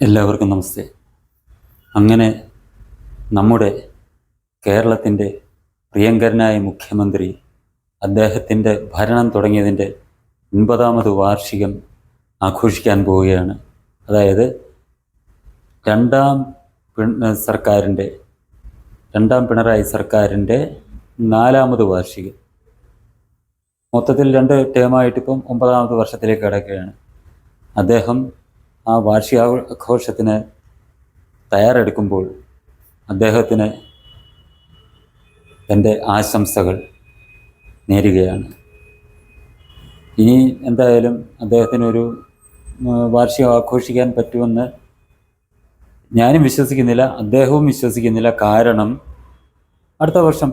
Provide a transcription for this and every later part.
എല്ലാവർക്കും നമസ്തേ. അങ്ങനെ നമ്മുടെ കേരളത്തിന്റെ പ്രിയങ്കരനായ മുഖ്യമന്ത്രി അദ്ദേഹത്തിന്റെ ഭരണം തുടങ്ങിയതിന്റെ ഒൻപതാമത് വാർഷികം ആഘോഷിക്കാൻ പോവുകയാണ്. അതായത് രണ്ടാം സർക്കാരിന്റെ രണ്ടാം പിണറായി സർക്കാരിന്റെ നാലാമത് വാർഷികം. മൊത്തത്തിൽ രണ്ട് ടേമായിട്ടിപ്പം ഒമ്പതാമത് വർഷത്തിലേക്ക് കിടക്കുകയാണ്. അദ്ദേഹം ആ വാർഷികാഘോഷത്തിന് തയ്യാറെടുക്കുമ്പോൾ അദ്ദേഹത്തിന് എന്റെ ആശംസകൾ നേരുകയാണ്. ഇനി എന്തായാലും അദ്ദേഹത്തിനൊരു വാർഷികം ആഘോഷിക്കാൻ പറ്റുമെന്ന് ഞാനും വിശ്വസിക്കുന്നില്ല അദ്ദേഹവും വിശ്വസിക്കുന്നില്ല. കാരണം അടുത്ത വർഷം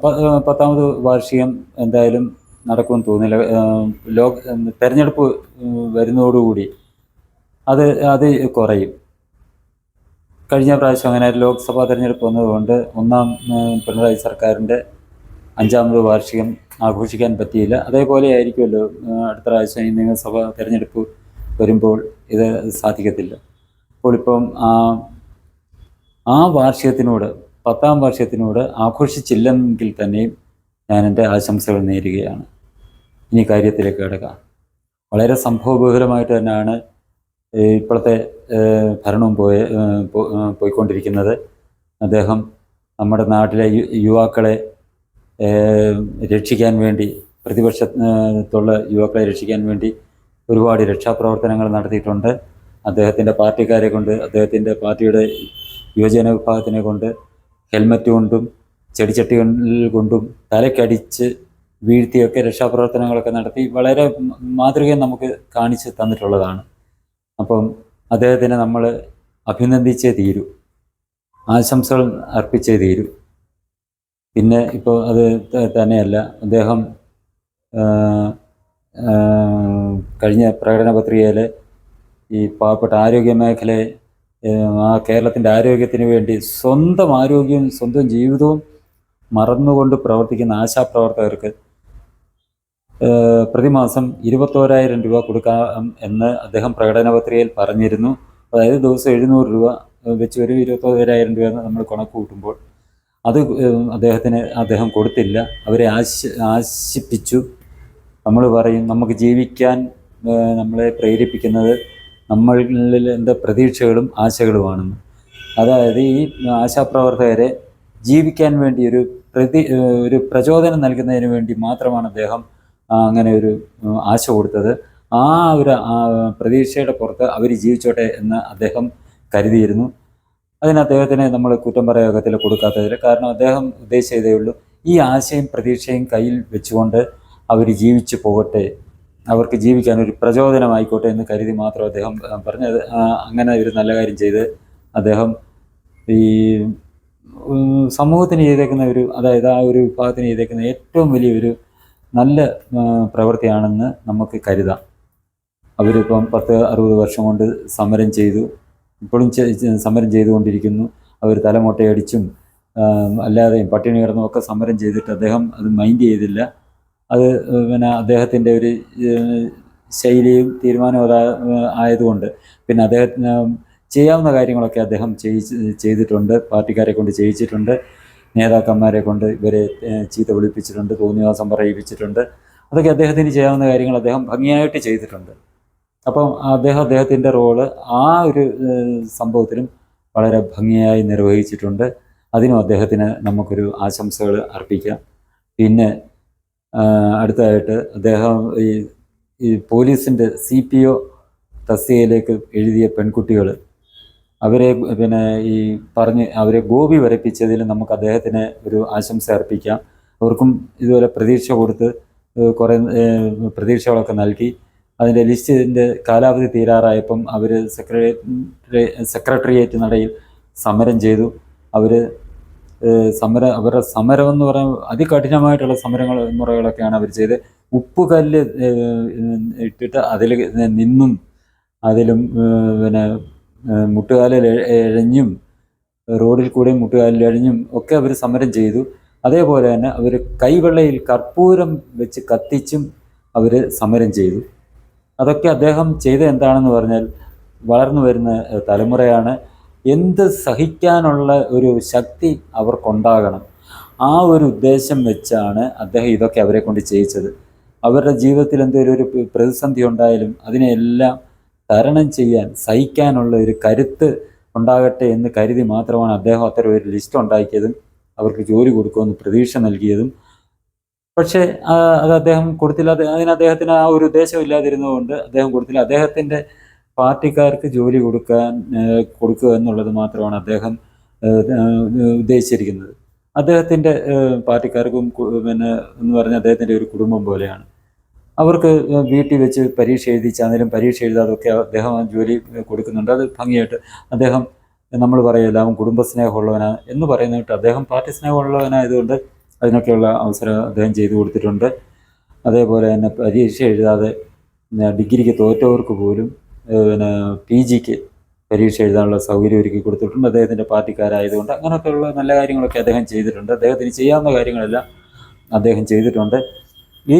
പത്താമത് വാർഷികം എന്തായാലും നടക്കുമെന്ന് തോന്നുന്നില്ല. ലോക തെരഞ്ഞെടുപ്പ് വരുന്നതോടുകൂടി അത് അത് കുറയും. കഴിഞ്ഞ പ്രാവശ്യം അങ്ങനെ ലോക്സഭാ തെരഞ്ഞെടുപ്പ് വന്നതുകൊണ്ട് ഒന്നാം പിണറായി സർക്കാരിന്റെ അഞ്ചാമത് വാർഷികം ആഘോഷിക്കാൻ പറ്റിയില്ല. അതേപോലെ ആയിരിക്കുമല്ലോ അടുത്ത പ്രാവശ്യം ഈ നിയമസഭാ തെരഞ്ഞെടുപ്പ് വരുമ്പോൾ ഇത് സാധിക്കത്തില്ല. അപ്പോൾ ഇപ്പം ആ ആ വാർഷികത്തിനോട് പത്താം വാർഷികത്തിനോട് ആഘോഷിച്ചില്ലെങ്കിൽ തന്നെയും ഞാൻ എന്റെ ആശംസകൾ നേരുകയാണ്. ഇനി കാര്യത്തിലേക്ക് കിടക്കാം. വളരെ സംഭവബഹുലമായിട്ട് തന്നെയാണ് ഇപ്പോഴത്തെ ഭരണവും പോയ പോയിക്കൊണ്ടിരിക്കുന്നത്. അദ്ദേഹം നമ്മുടെ നാട്ടിലെ യുവാക്കളെ രക്ഷിക്കാൻ വേണ്ടി പ്രതിപക്ഷത്തുള്ള യുവാക്കളെ രക്ഷിക്കാൻ വേണ്ടി ഒരുപാട് രക്ഷാപ്രവർത്തനങ്ങൾ നടത്തിയിട്ടുണ്ട്. അദ്ദേഹത്തിന്റെ പാർട്ടിക്കാരെ കൊണ്ട് അദ്ദേഹത്തിന്റെ പാർട്ടിയുടെ യുവജന വിഭാഗത്തിനെ കൊണ്ട് ഹെൽമറ്റ് കൊണ്ടും ചെടിച്ചട്ടികൾ കൊണ്ടും തലക്കടിച്ച് വീഴ്ത്തിയൊക്കെ രക്ഷാപ്രവർത്തനങ്ങളൊക്കെ നടത്തി വളരെ മാതൃകയും നമുക്ക് കാണിച്ച് തന്നിട്ടുള്ളതാണ്. അപ്പം അദ്ദേഹത്തിനെ നമ്മൾ അഭിനന്ദിച്ചേ തീരൂ. ആശംസകൾ അർപ്പിച്ചേ തീരൂ. പിന്നെ ഇപ്പോൾ അത് തന്നെയല്ല അദ്ദേഹം കഴിഞ്ഞ പ്രകടന പത്രികയിൽ ഈ പാവപ്പെട്ട ആരോഗ്യ മേഖലയെ ആ കേരളത്തിന്റെ ആരോഗ്യത്തിന് വേണ്ടി സ്വന്തം ആരോഗ്യവും സ്വന്തം ജീവിതവും മറന്നുകൊണ്ട് പ്രവർത്തിക്കുന്ന ആശാപ്രവർത്തകർക്ക് പ്രതിമാസം ഇരുപത്തോരായിരം രൂപ കൊടുക്കാം എന്ന് അദ്ദേഹം പ്രകടന പത്രികയിൽ പറഞ്ഞിരുന്നു. അതായത് ദിവസം എഴുന്നൂറ് രൂപ വെച്ച് ഒരു ഇരുപത്തോരായിരം രൂപ നമ്മൾ കണക്ക് കൂട്ടുമ്പോൾ അത് അദ്ദേഹത്തിന് അദ്ദേഹം കൊടുത്തില്ല. അവരെ ആശ ആശിപ്പിച്ചു. നമ്മൾ പറയും നമുക്ക് ജീവിക്കാൻ നമ്മളെ പ്രേരിപ്പിക്കുന്നത് നമ്മളിൽ എന്താ പ്രതീക്ഷകളും ആശകളുമാണെന്ന്. അതായത് ഈ ആശാപ്രവർത്തകരെ ജീവിക്കാൻ വേണ്ടി ഒരു പ്രതി ഒരു പ്രചോദനം നൽകുന്നതിന് വേണ്ടി മാത്രമാണ് അദ്ദേഹം അങ്ങനെ ഒരു ആശ കൊടുത്തത്. ആ ഒരു പ്രതീക്ഷയുടെ പുറത്ത് അവർ ജീവിച്ചോട്ടെ എന്ന് അദ്ദേഹം കരുതിയിരുന്നു. അതിന് അദ്ദേഹത്തിന് നമ്മൾ കുറ്റം പറയാകത്തിൽ കൊടുക്കാത്തതിൽ കാരണം അദ്ദേഹം ഉദ്ദേശിച്ചതേ ഉള്ളൂ ഈ ആശയും പ്രതീക്ഷയും കയ്യിൽ വെച്ചുകൊണ്ട് അവർ ജീവിച്ചു പോകട്ടെ അവർക്ക് ജീവിക്കാൻ ഒരു പ്രചോദനമായിക്കോട്ടെ എന്ന് കരുതി മാത്രം അദ്ദേഹം പറഞ്ഞത്. അങ്ങനെ ഒരു നല്ല കാര്യം ചെയ്ത് അദ്ദേഹം ഈ സമൂഹത്തിന് ചെയ്തേക്കുന്ന ഒരു അതായത് ആ ഒരു വിഭാഗത്തിന് ചെയ്തേക്കുന്ന ഏറ്റവും വലിയൊരു നല്ല പ്രവൃത്തിയാണെന്ന് നമുക്ക് കരുതാം. അവരിപ്പം പത്ത് അറുപത് വർഷം കൊണ്ട് സമരം ചെയ്തു ഇപ്പോഴും സമരം ചെയ്തുകൊണ്ടിരിക്കുന്നു. അവർ തലമുട്ടയടിച്ചും അല്ലാതെയും പട്ടിണി കിടന്നും ഒക്കെ സമരം ചെയ്തിട്ട് അദ്ദേഹം അത് മൈൻഡ് ചെയ്തില്ല. അത് പിന്നെ അദ്ദേഹത്തിന്റെ ഒരു ശൈലിയും തീരുമാനവും ആയതുകൊണ്ട്. പിന്നെ അദ്ദേഹത്തിന് ചെയ്യാവുന്ന കാര്യങ്ങളൊക്കെ അദ്ദേഹം ചെയ്യിച്ച് ചെയ്തിട്ടുണ്ട് പാർട്ടിക്കാരെ കൊണ്ട് ചെയ്യിച്ചിട്ടുണ്ട്. നേതാക്കന്മാരെ കൊണ്ട് ഇവരെ ചീത്ത വിളിപ്പിച്ചിട്ടുണ്ട് തോന്നിവാസം പറയിപ്പിച്ചിട്ടുണ്ട്. അതൊക്കെ അദ്ദേഹത്തിന് ചെയ്യാവുന്ന കാര്യങ്ങൾ അദ്ദേഹം ഭംഗിയായിട്ട് ചെയ്തിട്ടുണ്ട്. അപ്പം അദ്ദേഹം അദ്ദേഹത്തിന്റെ റോൾ ആ ഒരു സംഭവത്തിലും വളരെ ഭംഗിയായി നിർവഹിച്ചിട്ടുണ്ട്. അതിനും അദ്ദേഹത്തിന് നമുക്കൊരു ആശംസകൾ അർപ്പിക്കാം. പിന്നെ അടുത്തതായിട്ട് അദ്ദേഹം ഈ ഈ പോലീസിന്റെ സി പി ഒ തസ്തികയിലേക്ക് എഴുതിയ പെൺകുട്ടികൾ അവരെ പിന്നെ ഈ പറഞ്ഞ് അവരെ ഗോപി വരപ്പിച്ചതിൽ നമുക്ക് അദ്ദേഹത്തിന് ഒരു ആശംസ അർപ്പിക്കാം. അവർക്കും ഇതുപോലെ പ്രതീക്ഷ കൊടുത്ത് കുറേ പ്രതീക്ഷകളൊക്കെ നൽകി. അതിന്റെ ലിസ്റ്റിന്റെ കാലാവധി തീരാറായപ്പം അവർ സെക്രട്ടറി സെക്രട്ടേറിയറ്റ് നടയിൽ സമരം ചെയ്തു. അവർ സമരം അവരുടെ സമരം എന്ന് പറയുന്നത് അതികഠിനമായിട്ടുള്ള സമരങ്ങൾ മുറകളൊക്കെയാണ് അവർ ചെയ്ത് ഉപ്പുകല്ല് ഇട്ടിട്ട് അതിൽ നിന്നും അതിലും പിന്നെ മുട്ടുകാലിൽ എഴഞ്ഞും റോഡിൽ കൂടെ മുട്ടുകാലിൽ എഴഞ്ഞും ഒക്കെ അവർ സമരം ചെയ്തു. അതേപോലെ തന്നെ അവർ കൈവെള്ളയിൽ കർപ്പൂരം വെച്ച് കത്തിച്ചും അവർ സമരം ചെയ്തു. അതൊക്കെ അദ്ദേഹം ചെയ്ത എന്താണെന്ന് പറഞ്ഞാൽ വളർന്നു വരുന്ന തലമുറയാണ്. എന്ത് സഹിക്കാനുള്ള ഒരു ശക്തി അവർക്കുണ്ടാകണം. ആ ഒരു ഉദ്ദേശം വെച്ചാണ് അദ്ദേഹം ഇതൊക്കെ അവരെ കൊണ്ട് ചെയ്യിച്ചത്. അവരുടെ ജീവിതത്തിൽ എന്തെങ്കിലും ഒരു പ്രതിസന്ധി ഉണ്ടായാലും അതിനെല്ലാം തരണം ചെയ്യാൻ സഹിക്കാനുള്ള ഒരു കരുത്ത് ഉണ്ടാകട്ടെ എന്ന് കരുതി മാത്രമാണ് അദ്ദേഹം അത്തരം ഒരു ലിസ്റ്റ് ഉണ്ടാക്കിയതും അവർക്ക് ജോലി കൊടുക്കുമെന്ന് പ്രതീക്ഷ നൽകിയതും. പക്ഷേ അത് അദ്ദേഹം കൊടുത്തില്ല. അതിന് അദ്ദേഹത്തിന് ആ ഒരു ഉദ്ദേശം ഇല്ലാതിരുന്നതുകൊണ്ട് അദ്ദേഹം കൊടുത്തില്ല. അദ്ദേഹത്തിന്റെ പാർട്ടിക്കാർക്ക് ജോലി കൊടുക്കാൻ കൊടുക്കുക എന്നുള്ളത് മാത്രമാണ് അദ്ദേഹം ഉദ്ദേശിച്ചിരിക്കുന്നത്. അദ്ദേഹത്തിന്റെ പാർട്ടിക്കാർക്കും പിന്നെ എന്ന് പറഞ്ഞാൽ അദ്ദേഹത്തിന്റെ ഒരു കുടുംബം പോലെയാണ്. അവർക്ക് വീട്ടിൽ വെച്ച് പരീക്ഷ എഴുതിച്ചാണെങ്കിലും പരീക്ഷ എഴുതാതൊക്കെ അദ്ദേഹം ജോലി കൊടുക്കുന്നുണ്ട്. അത് ഭംഗിയായിട്ട് അദ്ദേഹം നമ്മൾ പറയില്ല അവൻ കുടുംബസ്നേഹമുള്ളവനാണ് എന്ന് പറയുന്നിട്ട് അദ്ദേഹം പാർട്ടി സ്നേഹമുള്ളവനായതുകൊണ്ട് അതിനൊക്കെയുള്ള അവസരം അദ്ദേഹം ചെയ്തു കൊടുത്തിട്ടുണ്ട്. അതേപോലെ തന്നെ പരീക്ഷ എഴുതാതെ ഡിഗ്രിക്ക് തോറ്റവർക്ക് പോലും പിന്നെ പി ജിക്ക് പരീക്ഷ എഴുതാനുള്ള സൗകര്യം ഒരുക്കി കൊടുത്തിട്ടുണ്ട്. അദ്ദേഹത്തിന്റെ പാർട്ടിക്കാരായതുകൊണ്ട് അങ്ങനെയൊക്കെയുള്ള നല്ല കാര്യങ്ങളൊക്കെ അദ്ദേഹം ചെയ്തിട്ടുണ്ട്. അദ്ദേഹത്തിന് ചെയ്യാവുന്ന കാര്യങ്ങളെല്ലാം അദ്ദേഹം ചെയ്തിട്ടുണ്ട്. ഈ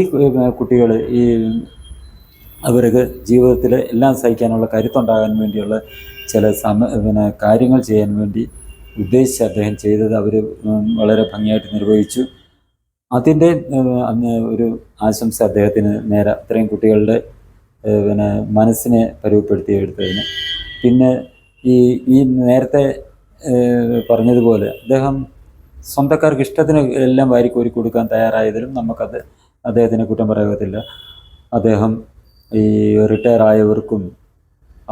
കുട്ടികൾ ഈ അവർക്ക് ജീവിതത്തിൽ എല്ലാം സഹിക്കാനുള്ള കരുത്തുണ്ടാകാൻ വേണ്ടിയുള്ള ചില സമ പിന്നെ കാര്യങ്ങൾ ചെയ്യാൻ വേണ്ടി ഉദ്ദേശിച്ച് അദ്ദേഹം ചെയ്തത് അവർ വളരെ ഭംഗിയായിട്ട് നിർവഹിച്ചു. അതിന്റെ അന്ന് ഒരു ആശംസ അദ്ദേഹത്തിന് നേരെ അത്രയും കുട്ടികളുടെ പിന്നെ മനസ്സിനെ പരുവപ്പെടുത്തി എടുത്തതിന് പിന്നെ ഈ ഈ നേരത്തെ പറഞ്ഞതുപോലെ അദ്ദേഹം സ്വന്തക്കാർക്ക് ഇഷ്ടത്തിന് എല്ലാം വാരിക്കോരി കൊടുക്കാൻ തയ്യാറായതിലും നമുക്കത് അദ്ദേഹത്തിനെ കുറ്റം പറയത്തില്ല. അദ്ദേഹം ഈ റിട്ടയർ ആയവർക്കും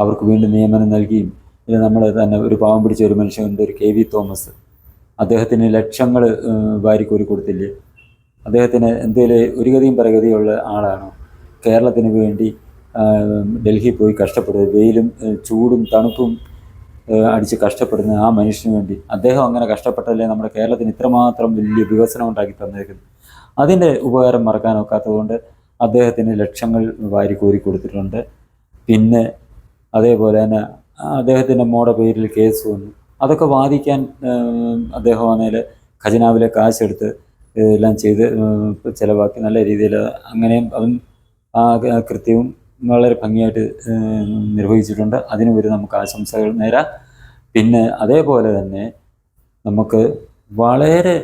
അവർക്ക് വീണ്ടും നിയമനം നൽകിയും ഇത് നമ്മൾ തന്നെ ഒരു പാവം പിടിച്ച ഒരു മനുഷ്യനുണ്ട് ഒരു കെ വി തോമസ്. അദ്ദേഹത്തിന് ലക്ഷങ്ങൾ വാരിക്കോരി കൊടുത്തില്ലേ? അദ്ദേഹത്തിന് എന്തെങ്കിലും ഒരു ഗതിയും പരഗതിയുള്ള ആളാണോ? കേരളത്തിന് വേണ്ടി ഡൽഹി പോയി കഷ്ടപ്പെടുന്നത് വെയിലും ചൂടും തണുപ്പും അടിച്ച് കഷ്ടപ്പെടുന്ന ആ മനുഷ്യന് വേണ്ടി. അദ്ദേഹം അങ്ങനെ കഷ്ടപ്പെട്ടല്ലേ നമ്മുടെ കേരളത്തിന് ഇത്രമാത്രം വലിയ വികസനം ഉണ്ടാക്കി തന്നേക്കുന്നത്? അതിന്റെ ഉപകാരം മറക്കാനൊക്കാത്തതുകൊണ്ട് അദ്ദേഹത്തിന് ലക്ഷങ്ങൾ വാരി കോരി കൊടുത്തിട്ടുണ്ട്. പിന്നെ അതേപോലെ തന്നെ അദ്ദേഹത്തിന്റെ മോടെ പേരിൽ കേസ് വന്നു. അതൊക്കെ വാദിക്കാൻ ഏഹ്, അദ്ദേഹം ആണെങ്കിൽ ഖജനാവിലെ കാശെടുത്ത് എല്ലാം ചെയ്ത് ചിലവാക്കി നല്ല രീതിയിൽ അങ്ങനെയും അവൻ ആ കൃത്യവും വളരെ ഭംഗിയായിട്ട് നിർവഹിച്ചിട്ടുണ്ട്. അതിനു ഒരു നമുക്ക് ആശംസകൾ നേരാം. പിന്നെ അതേപോലെ തന്നെ നമുക്ക് വളരെ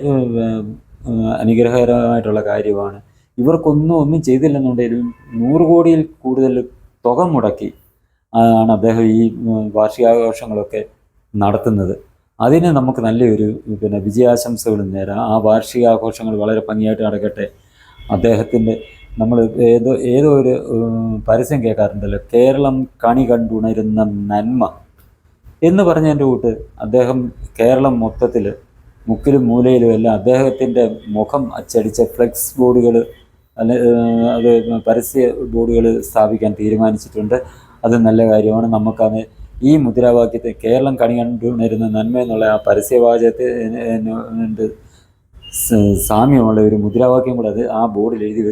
അനുഗ്രഹകരമായിട്ടുള്ള കാര്യമാണ്. ഇവർക്കൊന്നും ഒന്നും ചെയ്തില്ലെന്നുണ്ടെങ്കിലും നൂറ് കോടിയിൽ കൂടുതൽ തുക മുടക്കി ആണ് അദ്ദേഹം ഈ വാർഷികാഘോഷങ്ങളൊക്കെ നടത്തുന്നത്. അതിന് നമുക്ക് നല്ലൊരു പിന്നെ വിജയാശംസകളും നേരാം. ആ വാർഷികാഘോഷങ്ങൾ വളരെ ഭംഗിയായിട്ട് നടക്കട്ടെ. അദ്ദേഹത്തിന്റെ നമ്മൾ ഏതോ ഏതോ ഒരു പരസ്യം കേൾക്കാറുണ്ടല്ലോ. കേരളം കണി കണ്ടുണരുന്ന നന്മ എന്ന് പറഞ്ഞതിന്റെ കൂട്ട് അദ്ദേഹം കേരളം മൊത്തത്തിൽ മുക്കിലും മൂലയിലും എല്ലാം അദ്ദേഹത്തിന്റെ മുഖം അച്ചടിച്ച ഫ്ലെക്സ് ബോർഡുകൾ അല്ലെ അത് പരസ്യ ബോർഡുകൾ സ്ഥാപിക്കാൻ തീരുമാനിച്ചിട്ടുണ്ട്. അത് നല്ല കാര്യമാണ്. നമുക്കത് ഈ മുദ്രാവാക്യത്തെ കേരളം കണി കണ്ടുണരുന്ന നന്മ എന്നുള്ള ആ പരസ്യവാചകത്തെ സാമ്യമുള്ള ഒരു മുദ്രാവാക്യം കൂടെ അത് ആ ബോർഡിൽ എഴുതി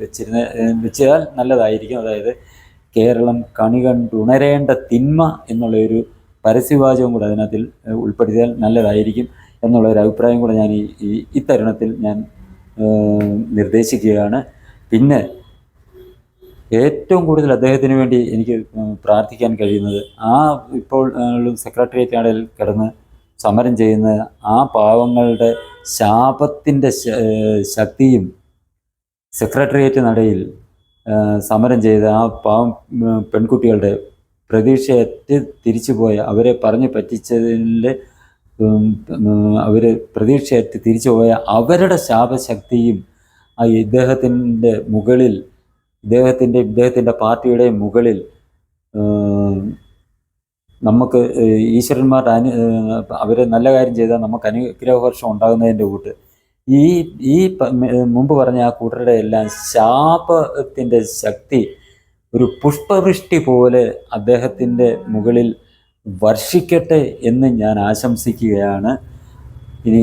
വെച്ചിരുന്ന വെച്ചാൽ നല്ലതായിരിക്കും. അതായത് കേരളം കണി കണ്ടുണരേണ്ട തിന്മ എന്നുള്ള ഒരു പരസ്യവാചകം കൂടെ അതിനകത്തിൽ ഉൾപ്പെടുത്തിയാൽ നല്ലതായിരിക്കും. എന്നുള്ള ഒരു അഭിപ്രായം കൂടെ ഞാൻ ഈ ഈ- ഇത്തരുണത്തിൽ ഞാൻ നിർദ്ദേശിക്കുകയാണ്. പിന്നെ ഏറ്റവും കൂടുതൽ അദ്ദേഹത്തിന് വേണ്ടി എനിക്ക് പ്രാർത്ഥിക്കാൻ കഴിയുന്നത് ആ ഇപ്പോൾ സെക്രട്ടേറിയറ്റ് ആണെങ്കിൽ കിടന്ന് സമരം ചെയ്യുന്ന ആ പാവങ്ങളുടെ ശാപത്തിന്റെ ശക്തിയും സെക്രട്ടേറിയറ്റ് നടയിൽ സമരം ചെയ്ത ആ പാവം പെൺകുട്ടികളുടെ പ്രതീക്ഷയറ്റ് തിരിച്ചുപോയ അവരെ പറഞ്ഞു പറ്റിച്ചതിൽ അവർ പ്രതീക്ഷയറ്റ് തിരിച്ചുപോയ അവരുടെ ശാപശക്തിയും ആ ഇദ്ദേഹത്തിന്റെ മുകളിൽ ഇദ്ദേഹത്തിന്റെ ഇദ്ദേഹത്തിന്റെ പാർട്ടിയുടെ മുകളിൽ നമുക്ക് ഈശ്വരന്മാരുടെ അനു അവർ നല്ല കാര്യം ചെയ്താൽ നമുക്ക് അനുഗ്രഹവർഷം ഉണ്ടാകുന്നതിന്റെ കൂട്ട്. ഈ ഈ മുമ്പ് പറഞ്ഞ ആ കൂട്ടരുടെ എല്ലാം ശാപത്തിന്റെ ശക്തി ഒരു പുഷ്പവൃഷ്ടി പോലെ അദ്ദേഹത്തിന്റെ മുകളിൽ വർഷിക്കട്ടെ എന്ന് ഞാൻ ആശംസിക്കുകയാണ്. ഇനി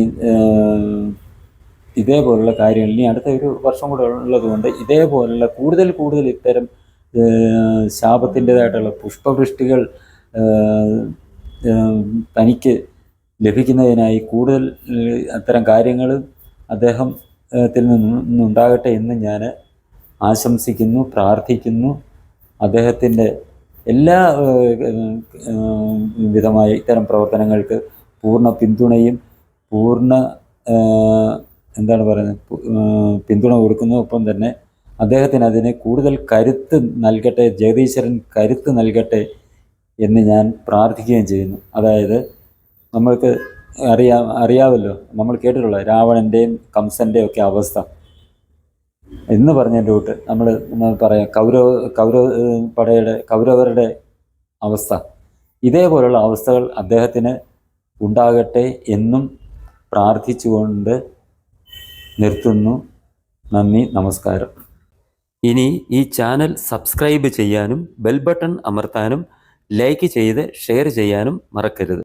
ഇതേപോലുള്ള കാര്യങ്ങൾ ഇനി അടുത്ത ഒരു വർഷം കൂടെ ഉള്ളതുകൊണ്ട് ഇതേപോലുള്ള കൂടുതൽ കൂടുതൽ ഇത്തരം ശാപത്തിന്റെതായിട്ടുള്ള പുഷ്പവൃഷ്ടികൾ തനിക്ക് ലഭിക്കുന്നതിനായി കൂടുതൽ അത്തരം കാര്യങ്ങൾ അദ്ദേഹം ഏഹ്, ത്തിൽ നിന്നുണ്ടാകട്ടെ എന്ന് ഞാൻ ആശംസിക്കുന്നു പ്രാർത്ഥിക്കുന്നു. അദ്ദേഹത്തിന്റെ എല്ലാ വിധമായ ഇത്തരം പ്രവർത്തനങ്ങൾക്ക് പൂർണ പിന്തുണയും പൂർണ എന്താണ് പറയുന്നത് പിന്തുണ കൊടുക്കുന്നു ഒപ്പം തന്നെ അദ്ദേഹത്തിന് അതിന് കൂടുതൽ കരുത്ത് നൽകട്ടെ ജഗദീശ്വരൻ കരുത്ത് നൽകട്ടെ എന്ന് ഞാൻ പ്രാർത്ഥിക്കുകയും ചെയ്യുന്നു. അതായത് നമ്മൾക്ക് അറിയാം അറിയാമല്ലോ നമ്മൾ കേട്ടിട്ടുള്ള രാവണന്റെയും കംസന്റെയും ഒക്കെ അവസ്ഥ. എന്ന് പറഞ്ഞതിന്റെ കൂട്ട് നമ്മൾ പറയാം കൗരവ കൗരവ പടയുടെ കൗരവരുടെ അവസ്ഥ. ഇതേപോലുള്ള അവസ്ഥകൾ അദ്ദേഹത്തിന് ഉണ്ടാകട്ടെ എന്നും പ്രാർത്ഥിച്ചുകൊണ്ട് നിർത്തുന്നു. നന്ദി നമസ്കാരം. ഇനി ഈ ചാനൽ സബ്സ്ക്രൈബ് ചെയ്യാനും ബെൽ ബട്ടൺ അമർത്താനും ലൈക്ക് ചെയ്ത് ഷെയർ ചെയ്യാനും മറക്കരുത്.